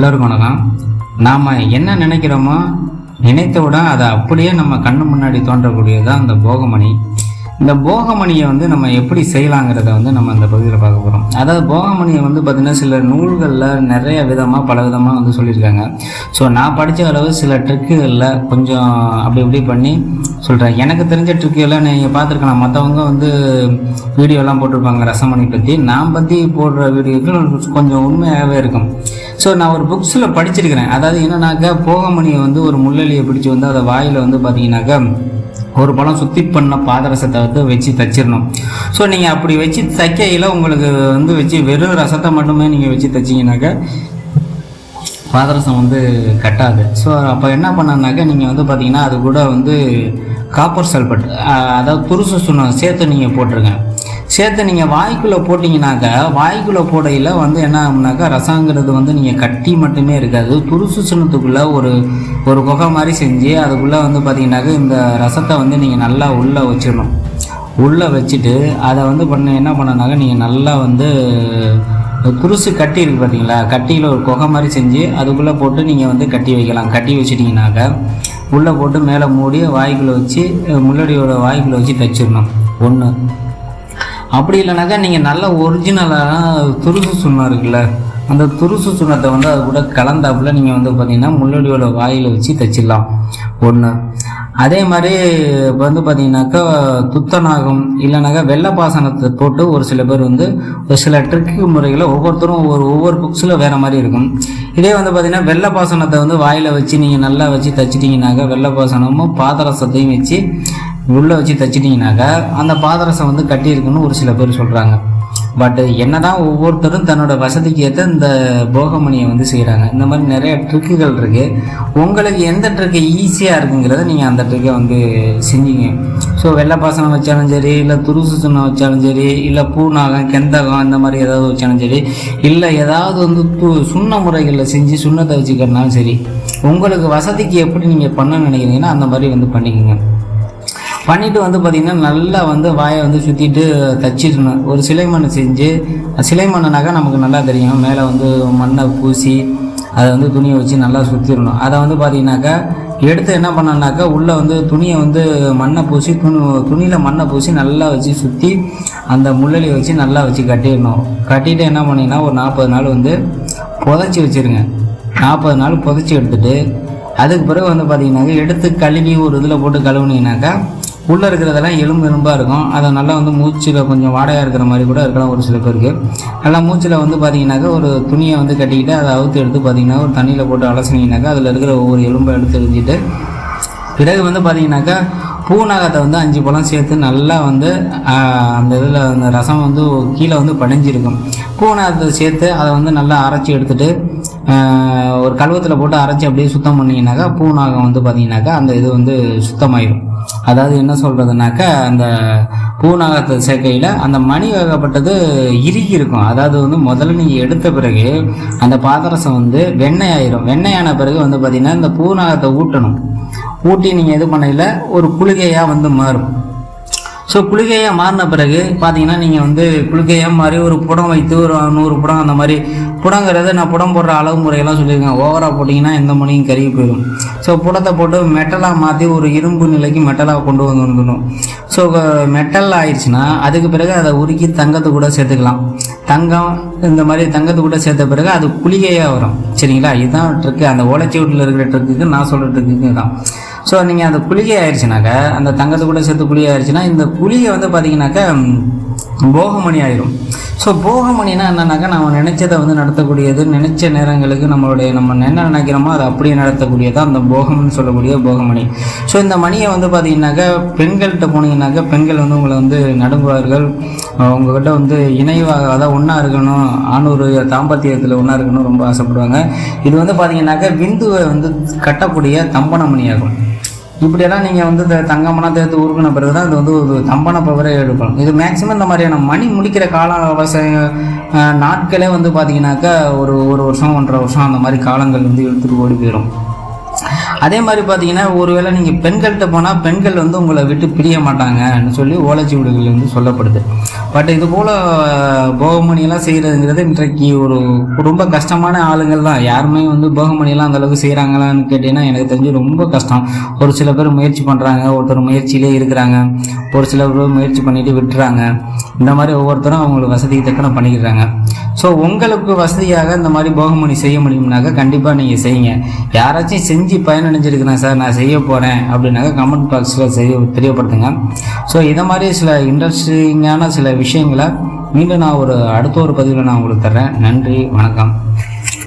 எல்லோருக்கும் வணக்கம். நாம் என்ன நினைக்கிறோமோ நினைத்தவுடன் அதை அப்படியே நம்ம கண்ணு முன்னாடி தோன்றக்கூடியது தான் அந்த போகமணி. இந்த போகமணியை வந்து நம்ம எப்படி செய்யலாங்கிறத வந்து நம்ம அந்த பகுதியில் பார்க்க போகிறோம் அதாவது போகமணியை வந்து பார்த்திங்கன்னா சில நூல்களில் நிறைய விதமாக பல விதமாக வந்து சொல்லியிருக்காங்க. ஸோ நான் படித்த அளவு சில ட்ரிக்குகளில் கொஞ்சம் அப்படி இப்படி பண்ணி சொல்கிறேன் எனக்கு தெரிஞ்ச ட்ரிக்குகள்லாம் நீங்கள் பார்த்துருக்கலாம். மற்றவங்க வந்து வீடியோலாம் போட்டிருப்பாங்க ரசமணி பற்றி நான் பற்றி போடுற வீடியோக்கள் கொஞ்சம் உண்மையாகவே இருக்கும். ஸோ நான் ஒரு புக்ஸில் படிச்சிருக்கிறேன். அதாவது என்னன்னாக்கா போகமணியை வந்து ஒரு முள்ளெலியை பிடிச்சி வந்து அதை வாயில் வந்து பார்த்தீங்கன்னாக்கா ஒரு பழம் சுத்தி பண்ண பாதரசத்தை வந்து வச்சு தச்சிடணும். ஸோ நீங்கள் அப்படி வச்சு தைக்கையில் உங்களுக்கு வந்து வச்சு வெறும் ரசத்தை மட்டுமே நீங்கள் வச்சு தைச்சிங்கனாக்கா பாதரசம் வந்து கட்டாது. ஸோ அப்போ என்ன பண்ணனாக்கா நீங்கள் வந்து பார்த்தீங்கன்னா அது கூட வந்து காப்பர் சல்பட் அதாவது துருசு சுண்ணம் சேர்த்து நீங்கள் போட்டிருக்கேன் சேர்த்து நீங்கள் வாய்க்குள்ளே போட்டிங்கனாக்கா வாய்க்குள்ளே போடையில் வந்து என்ன ஆகும்னாக்கா ரசங்கிறது வந்து நீங்கள் கட்டி மட்டுமே இருக்காது. துருசு சின்னத்துக்குள்ளே ஒரு ஒரு குகை மாதிரி செஞ்சு அதுக்குள்ளே வந்து பார்த்தீங்கன்னாக்கா இந்த ரசத்தை வந்து நீங்கள் நல்லா உள்ளே வச்சிடணும். உள்ளே வச்சுட்டு அதை வந்து பண்ண என்ன பண்ணனாக்கா நீங்கள் நல்லா வந்து துருசு கட்டி இருக்குது பார்த்தீங்களா கட்டியில் ஒரு குகை மாதிரி செஞ்சு அதுக்குள்ளே போட்டு நீங்கள் வந்து கட்டி வைக்கலாம். கட்டி வச்சிட்டிங்கனாக்கா உள்ளே போட்டு மேலே மூடி வாய்க்குள்ளே வச்சு முள்ளடியோட வாய்க்குள்ளே வச்சு தைச்சிடணும். ஒன்று அப்படி இல்லைனாக்கா நீங்கள் நல்ல ஒரிஜினலாக துருசு சுண்ணம் இருக்குல்ல அந்த துருசு சுண்ணத்தை வந்து அது கூட கலந்தாப்புல நீங்கள் வந்து பார்த்தீங்கன்னா முள்ளடியோட வாயில் வச்சு தைச்சிடலாம். ஒன்று அதே மாதிரி இப்போ வந்து பார்த்தீங்கன்னாக்கா துத்தநாகம் இல்லைனாக்கா வெள்ளை பாசனத்தை போட்டு ஒரு சில பேர் வந்து ஒரு சில ட்ரிக்கு முறைகளை ஒவ்வொருத்தரும் ஒவ்வொரு ஒவ்வொரு புக்ஸில் வேறு மாதிரி இருக்கும். இதே வந்து பார்த்தீங்கன்னா வெள்ளை பாசனத்தை வந்து வாயில் வச்சு நீங்கள் நல்லா வச்சு தைச்சிட்டிங்கனாக்கா வெள்ளை பாசனமும் பாதரசத்தையும் வச்சு உள்ளே வச்சு தைச்சிட்டிங்கனாக்கா அந்த பாதரசம் வந்து கட்டியிருக்குன்னு ஒரு சில பேர் சொல்கிறாங்க பட் என்னதான் ஒவ்வொருத்தரும் தன்னோட வசதிக்கு ஏற்ற இந்த போகமணியை வந்து செய்கிறாங்க இந்த மாதிரி நிறைய ட்ரிக்குகள் இருக்குது உங்களுக்கு எந்த ட்ரிக்கு ஈஸியாக இருக்குங்கிறத நீங்கள் அந்த ட்ரிக்கை வந்து செஞ்சீங்க. ஸோ வெள்ளை பாசனம் வச்சாலும் சரி இல்லை துருசு சுண்ணம் வச்சாலும் சரி இல்லை பூநாகம் கெந்தகம் இந்த மாதிரி ஏதாவது வச்சாலும் சரி இல்லை ஏதாவது வந்து து சுண்ண முறைகளில் செஞ்சு சுண்ணத்தை வச்சுக்கிறனாலும் சரி உங்களுக்கு வசதிக்கு எப்படி நீங்கள் பண்ண நினைக்கிறீங்கன்னா அந்த மாதிரி வந்து பண்ணிக்கோங்க. பண்ணிவிட்டு வந்து பார்த்திங்கன்னா நல்லா வந்து வாயை வந்து சுற்றிட்டு தச்சிடணும். ஒரு சிலை மண் செஞ்சு சிலை மண்ணுனாக்கா நமக்கு நல்லா தெரியும். மேலே வந்து மண்ணை பூசி அதை வந்து துணியை வச்சு நல்லா சுற்றிடணும் அதை வந்து பார்த்திங்கனாக்கா எடுத்து என்ன பண்ணனாக்கா உள்ளே வந்து துணியை வந்து மண்ணை பூசி துணி துணியில் மண்ணை பூசி நல்லா வச்சு சுற்றி அந்த முள்ளலியை வச்சு நல்லா வச்சு கட்டிடணும். கட்டிட்டு என்ன பண்ணிங்கன்னா ஒரு நாற்பது நாள் வந்து புதைச்சி வச்சுருங்க. நாற்பது நாள் புதைச்சி எடுத்துகிட்டு அதுக்கு பிறகு வந்து பார்த்தீங்கன்னாக்கா எடுத்து கழுவி ஒரு இதில் போட்டு கழுவுனீங்கனாக்கா உள்ளே இருக்கிறதெல்லாம் எலும்பு எலும்பாக இருக்கும். அதை நல்லா வந்து மூச்சில் கொஞ்சம் வாடையாக இருக்கிற மாதிரி கூட இருக்கலாம் ஒரு சில பேருக்கு. நல்லா மூச்சில் வந்து பார்த்தீங்கன்னாக்கா ஒரு துணியை வந்து கட்டிக்கிட்டு அதை அவுத்து எடுத்து பார்த்தீங்கன்னா ஒரு தண்ணியில் போட்டு அலசினீங்கனாக்கா அதில் இருக்கிற ஒவ்வொரு எலும்பை எடுத்து எழுதிட்டு பிறகு வந்து பார்த்தீங்கன்னாக்கா பூநாகத்தை வந்து அஞ்சு பழம் சேர்த்து நல்லா வந்து அந்த இதில் அந்த ரசம் வந்து கீழே வந்து படிஞ்சிருக்கும் பூநாகத்தை சேர்த்து அதை வந்து நல்லா அரைச்சி எடுத்துட்டு ஒரு கழுவத்தில் போட்டு அரைச்சி அப்படியே சுத்தம் பண்ணிங்கனாக்கா பூநாகம் வந்து பார்த்தீங்கன்னாக்கா அந்த இது வந்து சுத்தமாயிடும் அதாவது என்ன சொல்கிறதுனாக்கா அந்த பூநாகத்தை சேர்க்கையில் அந்த மணி வகைப்பட்டது இறுகி இருக்கும். அதாவது வந்து முதல்ல நீங்கள் எடுத்த பிறகு அந்த பாதரசம் வந்து வெண்ணெய் ஆயிரும் வெண்ணெய் ஆன பிறகு வந்து பார்த்திங்கன்னா இந்த பூநாகத்தை ஊட்டணும். ஊட்டி நீங்கள் இது பண்ணையில் ஒரு குளிகையாக வந்து மாறும். ஸோ குளிகையாக மாறின பிறகு பார்த்தீங்கன்னா நீங்கள் வந்து குளிகையாக மாறி ஒரு புடம் வைத்து ஒரு நூறு புடம் அந்த மாதிரி புடங்கிறது நான் புடம் போடுற அளவு முறையெல்லாம் சொல்லியிருக்கேன் ஓவராக போட்டிங்கன்னா எந்த மணியும் கருகி போயிடும். ஸோ புடத்தை போட்டு மெட்டலாக மாற்றி ஒரு இரும்பு நிலைக்கு மெட்டலாக கொண்டு வந்து வந்துடணும் ஸோ மெட்டல் ஆயிடுச்சுன்னா அதுக்கு பிறகு அதை உருக்கி தங்கத்தை கூட சேர்த்துக்கலாம். தங்கம் இந்த மாதிரி தங்கத்தை கூட சேர்த்த பிறகு அது குளிகையாக வரும். சரிங்களா? இதுதான் ட்ரிக்கு அந்த ஓலைச்சுவட்டில் இருக்கிற ட்ரிக்குக்கு நான் சொல்கிற ட்ரிக்குக்கு தான். ஸோ நீங்கள் அந்த குளிகை ஆயிடுச்சுனாக்கா அந்த தங்கத்தை கூட சேர்த்து குளிகை ஆயிடுச்சுன்னா இந்த குழியை வந்து பார்த்தீங்கன்னாக்கா போகமணி ஆயிரும். ஸோ போகமணினா என்னன்னாக்கா நம்ம நினைச்சதை வந்து நடத்தக்கூடியது நினைச்ச நேரங்களுக்கு நம்மளுடைய நம்ம என்ன நினைக்கிறோமோ அதை அப்படியே நடத்தக்கூடியது அந்த போகம்னு சொல்லக்கூடிய போகமணி. ஸோ இந்த மணியை வந்து பார்த்தீங்கன்னாக்கா பெண்கள்கிட்ட போனீங்கன்னாக்கா பெண்கள் வந்து உங்களை வந்து நடுங்குவார்கள். அஹ் உங்ககிட்ட வந்து இணைவாக அதாவது ஒன்றா இருக்கணும் ஆணூர் தாம்பத்தியத்தில் ஒன்றா இருக்கணும் ரொம்ப ஆசைப்படுவாங்க. இது வந்து பார்த்தீங்கன்னாக்கா விந்துவை வந்து கட்டக்கூடிய தம்பனமணியாகும். இப்படியெல்லாம் நீங்கள் வந்து இந்த தங்கமனா தேர்த்து உருக்கின பிறகு தான் இது வந்து ஒரு தம்பன பவரே எடுக்கணும் இது மேக்ஸிமம் இந்த மாதிரியான மணி முடிக்கிற கால அவசிய நாட்களே வந்து பார்த்தீங்கன்னாக்கா ஒரு ஒரு வருஷம் ஒன்றரை வருஷம் அந்த மாதிரி காலங்கள் வந்து எடுத்துகிட்டு ஓடி போயிடும் அதே மாதிரி பார்த்தீங்கன்னா ஒருவேளை நீங்கள் பெண்கள்கிட்ட போனால் பெண்கள் வந்து உங்களை விட்டு பிரிய மாட்டாங்கன்னு சொல்லி ஓலைச்சுவடுகள் வந்து சொல்லப்படுது. பட் இது போல் போகமணியெல்லாம் செய்கிறதுங்கிறது இன்றைக்கு ஒரு ரொம்ப கஷ்டமான ஆளுங்கள் தான். யாருமே வந்து போகமணியெல்லாம் அந்த அளவுக்கு செய்கிறாங்களான்னு கேட்டிங்கன்னா எனக்கு தெரிஞ்சு ரொம்ப கஷ்டம். ஒரு சில பேர் முயற்சி பண்ணுறாங்க ஒருத்தர் முயற்சியிலே இருக்கிறாங்க. ஒரு சில பேர் முயற்சி பண்ணிட்டு விட்டுறாங்க. இந்த மாதிரி ஒவ்வொருத்தரும் அவங்களுக்கு வசதிக்கு தக்கன பண்ணிக்கிறாங்க. ஸோ உங்களுக்கு வசதியாக இந்த மாதிரி போகமணி செய்ய முடியும்னாக்கா கண்டிப்பாக நீங்கள் செய்யுங்க. யாராச்சும் செஞ்சு பயனடைஞ்சிருக்கிறேன் சார் நான் செய்ய போகிறேன் அப்படின்னாக்கா கமெண்ட் பாக்ஸில் செய்ய தெரியப்படுத்துங்க. ஸோ இதை மாதிரி சில இன்ட்ரெஸ்டிங்கான சில விஷயங்களை மீண்டும் நான் ஒரு அடுத்த ஒரு பதிவில் நான் உங்களுக்கு தர்றேன். நன்றி வணக்கம்.